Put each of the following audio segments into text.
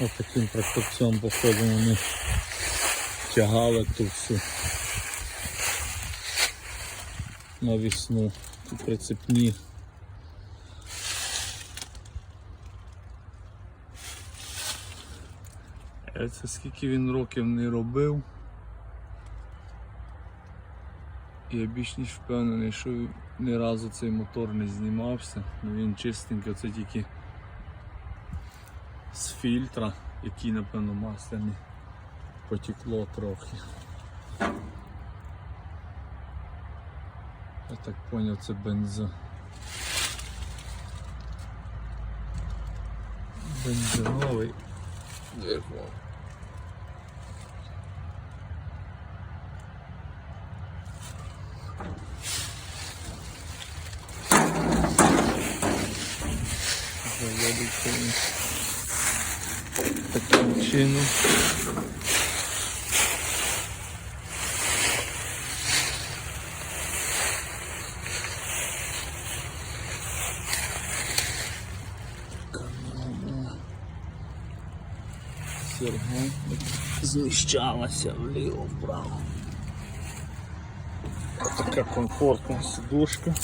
Ось таким тракторцем походу вони тягали ту всю навісну, ті прицепні. Е, Це скільки він років не робив. Я більш ніж впевнений, що ні разу цей мотор не знімався. Ну, Він чистенький, це тільки з фільтра, який, напевно, масляний, потекло трохи. Я так зрозумів, це бензо. Бензиновий. Заводиться він таким чином. Серго зміщалася вліво-вправо. Така комфортна сидушка.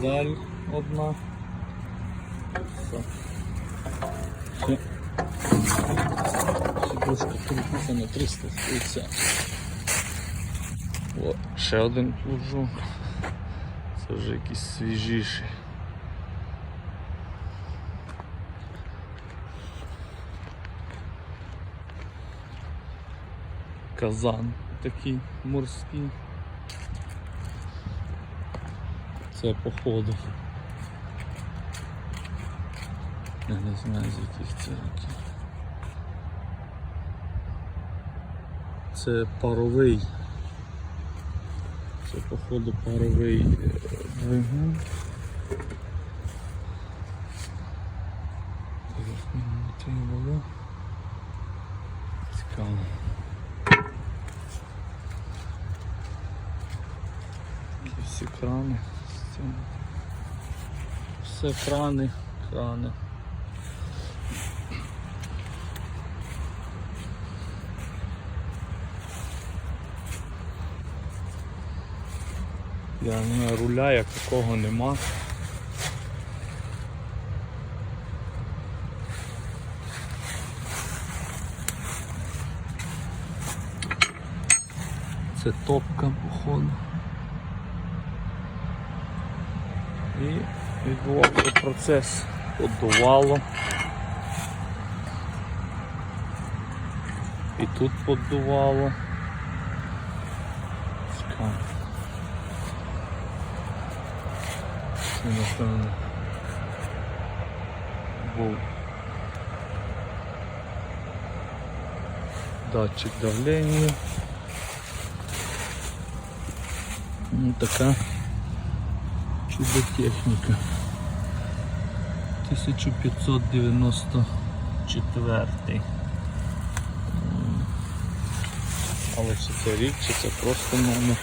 Руль. Педаль одна. Все. Все. Сидушка крутиться на 360. О, ще один плужок. Це вже якийсь свіжіший. Казан такий морський. Це походу. Я не знаю з яких це років. Це паровий. Це походу паровий е, двигун. Цікаво. Всі крани. Цим. Все крани, крани. Я не знаю, руля як такого нема. Це топка походу. І відбувався процес поддувало. І тут поддувало. Цікаво. Напевно був датчик давлення. Ну така чудо-техніка. 1594. М. Але чи це рік, чи це просто номер.